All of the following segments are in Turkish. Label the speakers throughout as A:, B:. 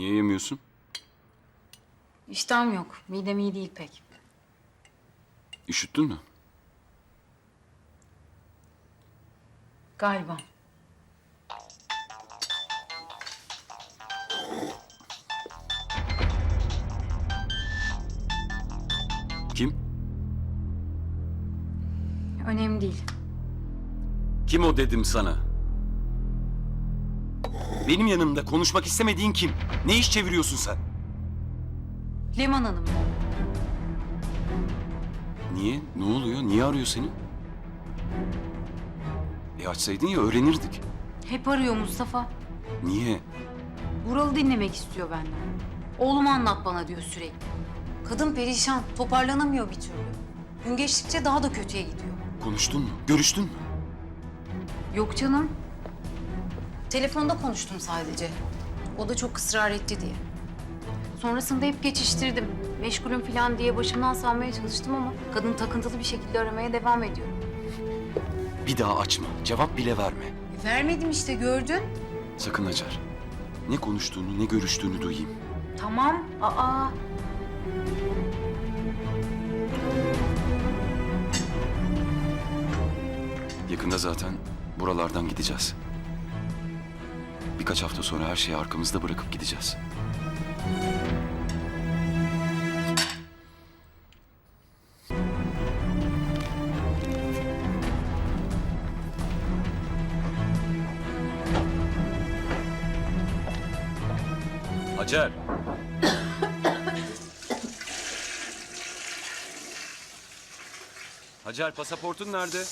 A: Niye yemiyorsun?
B: İştahım yok. Midem iyi değil pek.
A: Üşüttün mü?
B: Galiba.
A: Kim?
B: Önemli değil.
A: Kim o dedim sana? Benim yanımda konuşmak istemediğin kim? Ne iş çeviriyorsun sen?
B: Leman Hanım.
A: Niye? Ne oluyor? Niye arıyor seni? E açsaydın ya öğrenirdik.
B: Hep arıyor Mustafa.
A: Niye?
B: Buralı dinlemek istiyor benden. Oğlumu anlat bana diyor sürekli. Kadın perişan, toparlanamıyor bir türlü. Gün geçtikçe daha da kötüye gidiyor.
A: Konuştun mu? Görüştün mü?
B: Yok canım. Telefonda konuştum sadece. O da çok ısrar etti diye. Sonrasında hep geçiştirdim. Meşgulüm falan diye başımdan salmaya çalıştım ama kadın takıntılı bir şekilde aramaya devam ediyor.
A: Bir daha açma. Cevap bile verme.
B: E, vermedim işte gördün.
A: Sakın Hacer. Ne konuştuğunu ne görüştüğünü duyayım.
B: Tamam. Aa.
A: Yakında zaten buralardan gideceğiz. Birkaç hafta sonra her şeyi arkamızda bırakıp gideceğiz. Hacer. Hacer pasaportun nerede?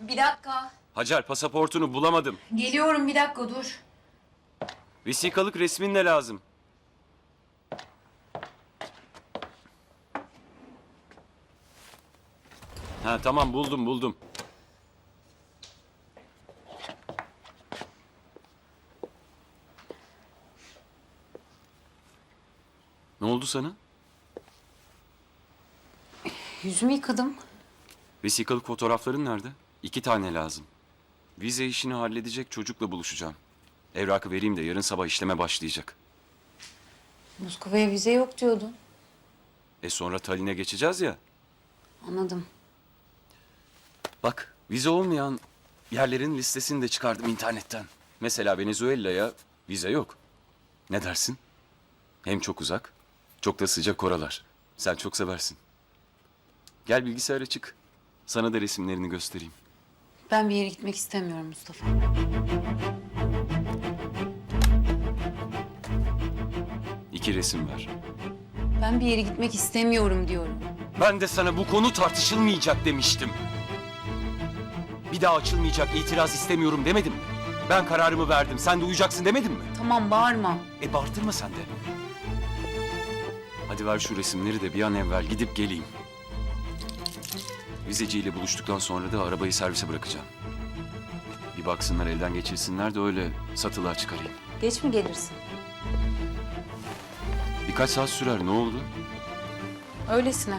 B: Bir dakika.
A: Hacer pasaportunu bulamadım.
B: Geliyorum bir dakika dur.
A: Vesikalık resmin de lazım. Ha tamam buldum buldum. Ne oldu sana?
B: Yüzümü yıkadım.
A: Vesikalık fotoğrafların nerede? İki tane lazım. Vize işini halledecek çocukla buluşacağım. Evrakı vereyim de yarın sabah işleme başlayacak.
B: Moskova'ya vize yok diyordun.
A: E sonra Tallinn'e geçeceğiz ya.
B: Anladım.
A: Bak vize olmayan yerlerin listesini de çıkardım internetten. Mesela Venezuela'ya vize yok. Ne dersin? Hem çok uzak, çok da sıcak oralar. Sen çok seversin. Gel bilgisayara çık. Sana da resimlerini göstereyim.
B: Ben bir yere gitmek istemiyorum Mustafa.
A: İki resim ver.
B: Ben bir yere gitmek istemiyorum diyorum.
A: Ben de sana bu konu tartışılmayacak demiştim. Bir daha açılmayacak itiraz istemiyorum demedim mi? Ben kararımı verdim. Sen de uyacaksın demedim mi?
B: Tamam bağırma.
A: E bağırtırma sen de. Hadi ver şu resimleri de bir an evvel gidip geleyim. Vizeciyle buluştuktan sonra da arabayı servise bırakacağım. Bir baksınlar elden geçirsinler de öyle satılığa çıkarayım.
B: Geç mi gelirsin?
A: Birkaç saat sürer ne oldu?
B: Öylesine.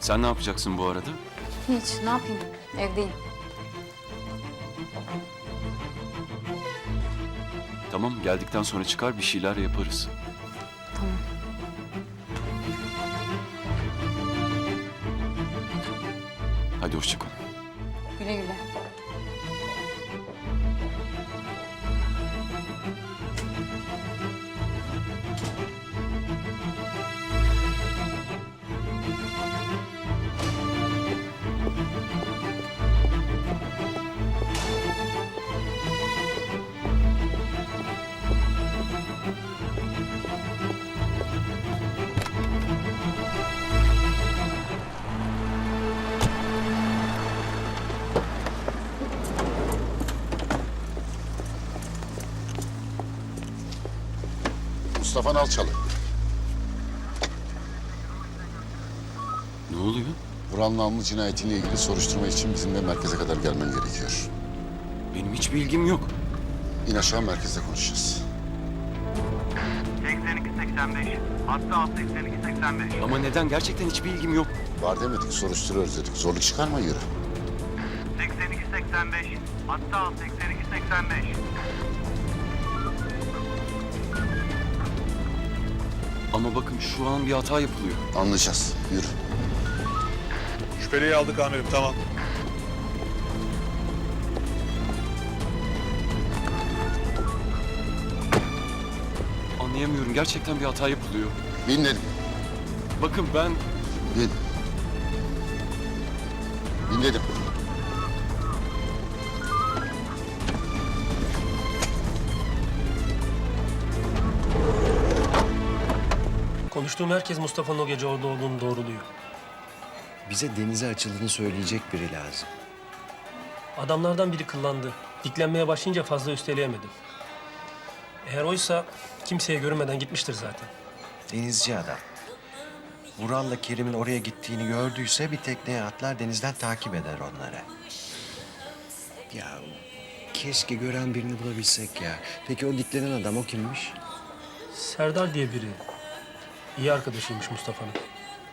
A: Sen ne yapacaksın bu arada?
B: Hiç ne yapayım? Evdeyim.
A: Tamam geldikten sonra çıkar bir şeyler yaparız. Hadi hoşça kal.
C: Mustafa Nalçalı.
A: Ne oluyor?
C: Vural Namlı cinayetiyle ilgili soruşturma için bizimle merkeze kadar gelmen gerekiyor.
A: Benim hiç bilgim yok.
C: İn aşağı merkezde konuşacağız.
D: 82-85. Hatta 82-85.
A: Ama neden? Gerçekten hiç bilgim yok.
C: Var demedik, soruşturuyoruz dedik. Zorluk çıkarma yürü.
D: 82-85. Hatta 85.
A: Ama bakın şu an bir hata yapılıyor.
C: Anlayacağız. Yürü.
E: Şüpheliyi aldık amirim tamam.
A: Anlayamıyorum. Gerçekten bir hata yapılıyor.
C: Bin dedim.
A: Bakın ben
C: Bin. Bin dedim.
F: Konuştuğum herkes Mustafa'nın o gece orada olduğunu doğruluyor.
G: Bize denize açıldığını söyleyecek biri lazım.
F: Adamlardan biri kıllandı. Diklenmeye başlayınca fazla üsteleyemedim. Eğer oysa kimseye görünmeden gitmiştir zaten.
G: Denizci adam. Vural'la Kerim'in oraya gittiğini gördüyse bir tekneye atlar denizden takip eder onları. Ya keşke gören birini bulabilsek ya. Peki o diklenen adam o kimmiş?
F: Serdar diye biri. İyi arkadaşıymış Mustafa'nın.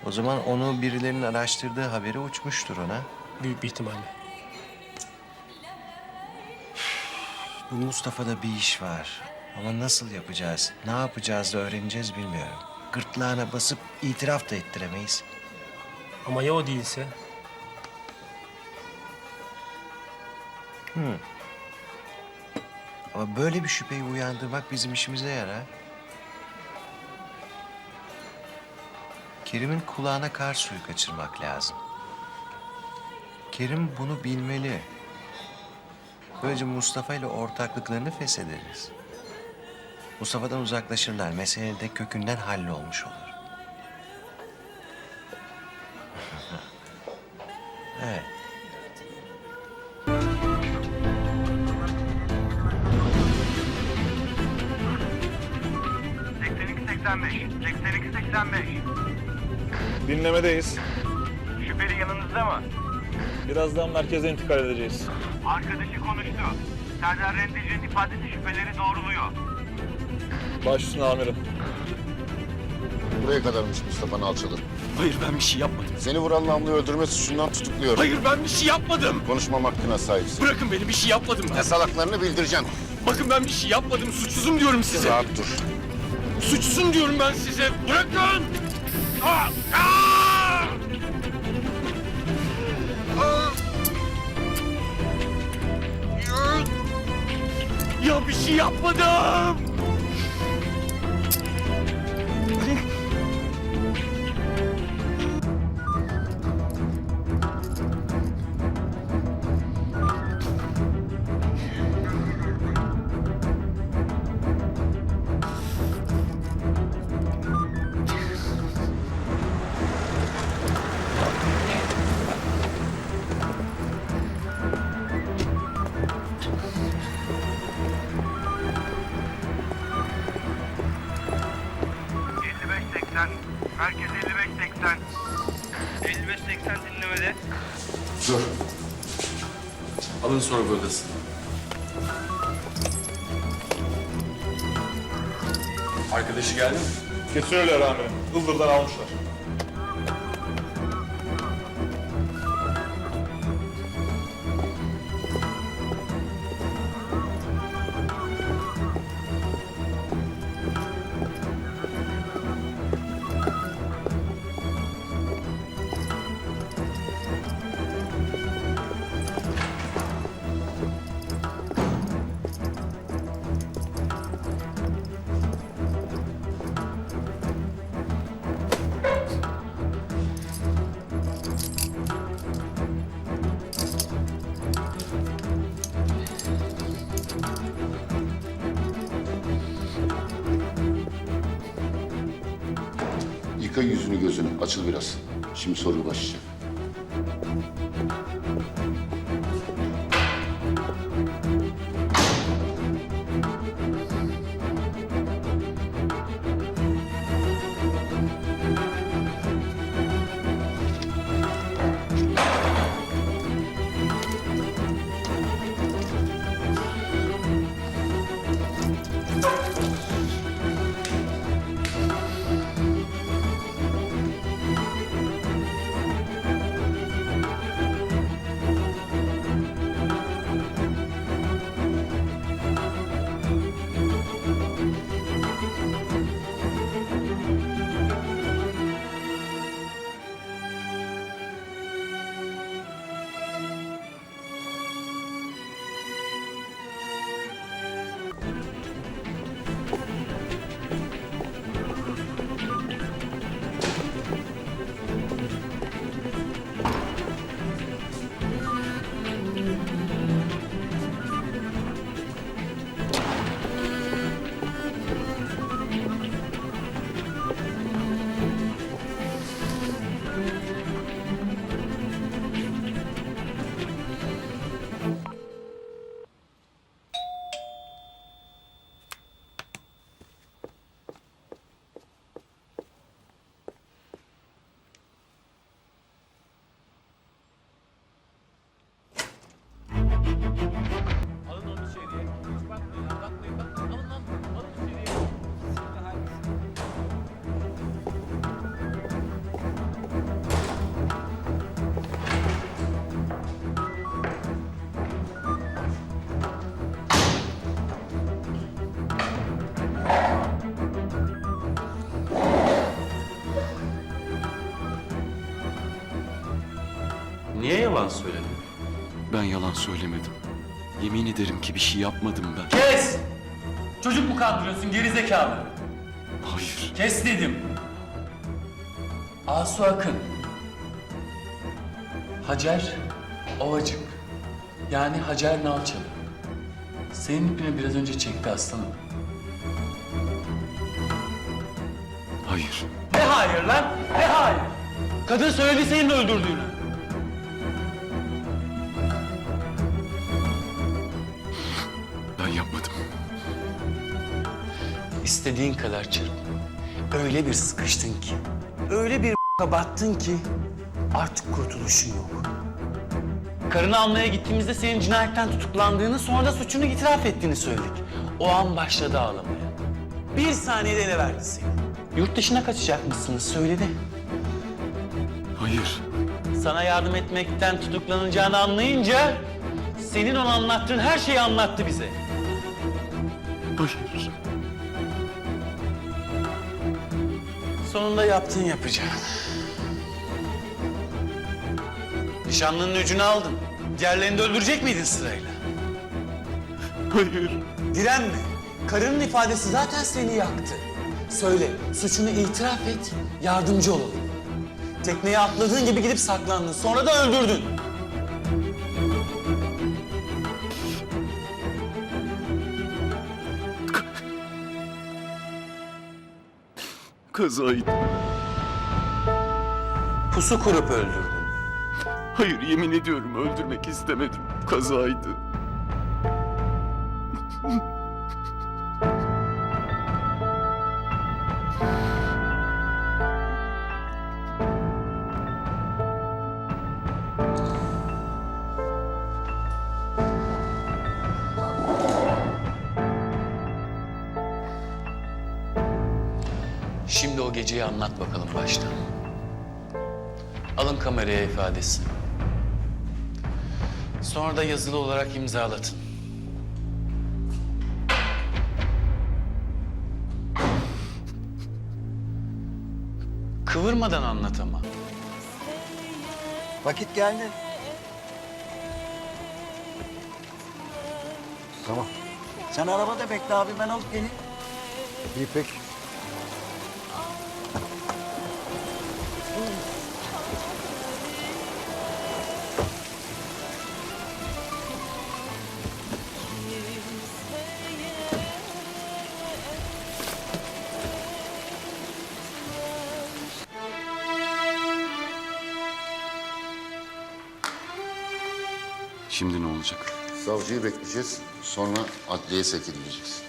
G: O zaman onu birilerinin araştırdığı haberi uçmuştur ona.
F: Büyük bir ihtimalle.
G: Bu Mustafa'da bir iş var. Ama nasıl yapacağız, ne yapacağız da öğreneceğiz bilmiyorum. Gırtlağına basıp itiraf da ettiremeyiz.
F: Ama ya o değilse?
G: Ama böyle bir şüpheyi uyandırmak bizim işimize yarar. Kerim'in kulağına kar suyu kaçırmak lazım. Kerim bunu bilmeli. Böylece Mustafa ile ortaklıklarını feshederiz. Mustafa'dan uzaklaşırlar. Mesele de kökünden hallolmuş olur. evet.
E: Dinlemedeyiz.
D: Şüpheli yanınızda mı?
E: Birazdan merkeze intikal edeceğiz.
D: Arkadaşı konuştu. Serdar Rendici'nin ifadesi şüpheleri doğruluyor.
E: Baş üstüne amirim.
C: Buraya kadarmış Mustafa'nın alçalı.
A: hayır ben bir şey yapmadım.
C: Seni vuran namluyu öldürme suçundan tutukluyorum.
A: Hayır ben bir şey yapmadım.
C: Konuşmam hakkına sahipsin.
A: Bırakın beni bir şey yapmadım ben.
C: Yasalaklarını bildireceğim.
A: Bakın ben bir şey yapmadım. Suçsuzum diyorum size.
C: Rahat dur.
A: Suçsuzum diyorum ben size. Bırakın. Ya bir şey yapmadım. Sonra buradasın. Arkadaşı geldi mi?
E: Getiriyorlar amirim. Ildır'dan almışlar.
C: Yıka yüzünü gözünü. Açıl biraz. Şimdi sorgu başlayacak.
A: Söylemedim. Yemin ederim ki bir şey yapmadım ben.
H: Kes! Çocuk mu kandırıyorsun gerizekalı?
A: Hayır.
H: Kes dedim. Asu Akın. Hacer Ovacık. Yani Hacer Nalçalı. Senin ipini biraz önce çekti aslanım.
A: Hayır.
H: Ne hayır lan? Ne hayır? Kadın söyledi senin öldürdüğünü. İstediğin kadar çırp. Öyle bir sıkıştın ki, öyle bir battın ki artık kurtuluşun yok. Karını almaya gittiğimizde senin cinayetten tutuklandığını sonra da suçunu itiraf ettiğini söyledik. O an başladı ağlamaya. Bir saniyede ele verdi seni. Yurt dışına kaçacakmışsınız söyledi.
A: Hayır.
H: Sana yardım etmekten tutuklanacağını anlayınca senin ona anlattığın her şeyi anlattı bize.
A: Hayır.
H: Sonunda yaptın yapacağını. Nişanlının öcünü aldın. Diğerlerini de öldürecek miydin sırayla?
A: Hayır.
H: Direnme. Karının ifadesi zaten seni yaktı. Söyle, suçunu itiraf et, yardımcı olalım. Tekneye atladığın gibi gidip saklandın, sonra da öldürdün.
A: Kazaydı.
H: Pusu kurup öldürdün.
A: Hayır yemin ediyorum öldürmek istemedim. Kazaydı.
H: Şimdi o geceyi anlat bakalım baştan. Alın kameraya ifadesini. Sonra da yazılı olarak imzalatın. Kıvırmadan anlat ama.
G: Vakit geldi. Tamam.
I: Sen arabada bekle abi ben alıp geleyim.
G: İyi peki.
A: Şimdi ne olacak?
C: Savcıyı bekleyeceğiz. Sonra adliyeye sevk edileceksin.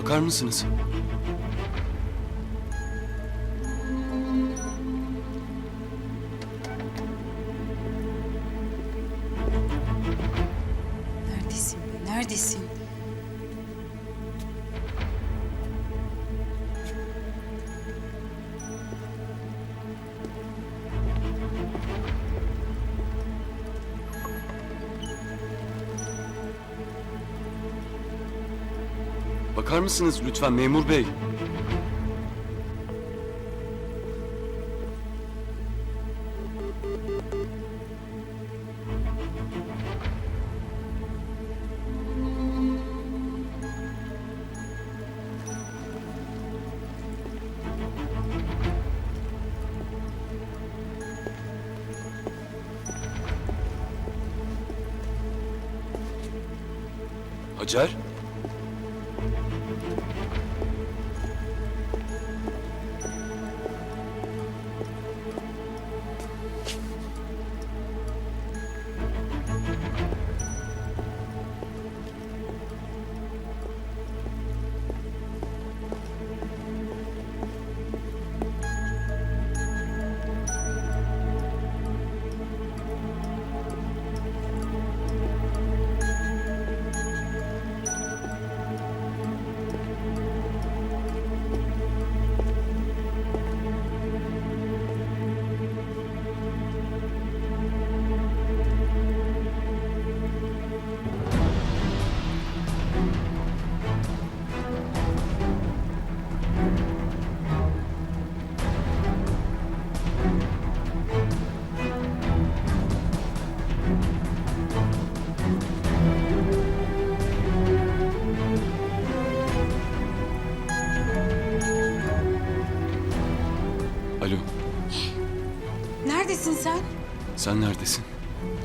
A: Bakar mısınız? Bakar mısınız lütfen memur bey? Hacer? Sen neredesin?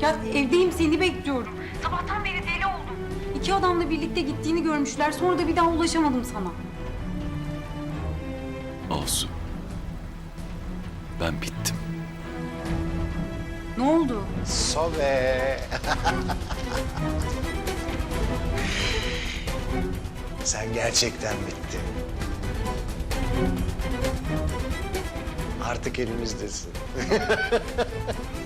B: Ya evdeyim seni bekliyorum. Sabahtan beri deli oldum. İki adamla birlikte gittiğini görmüşler. Sonra da bir daha ulaşamadım sana.
A: Alsu. Ben bittim.
B: Ne oldu?
G: Sobe. Sen gerçekten bittin. Artık elimizdesin.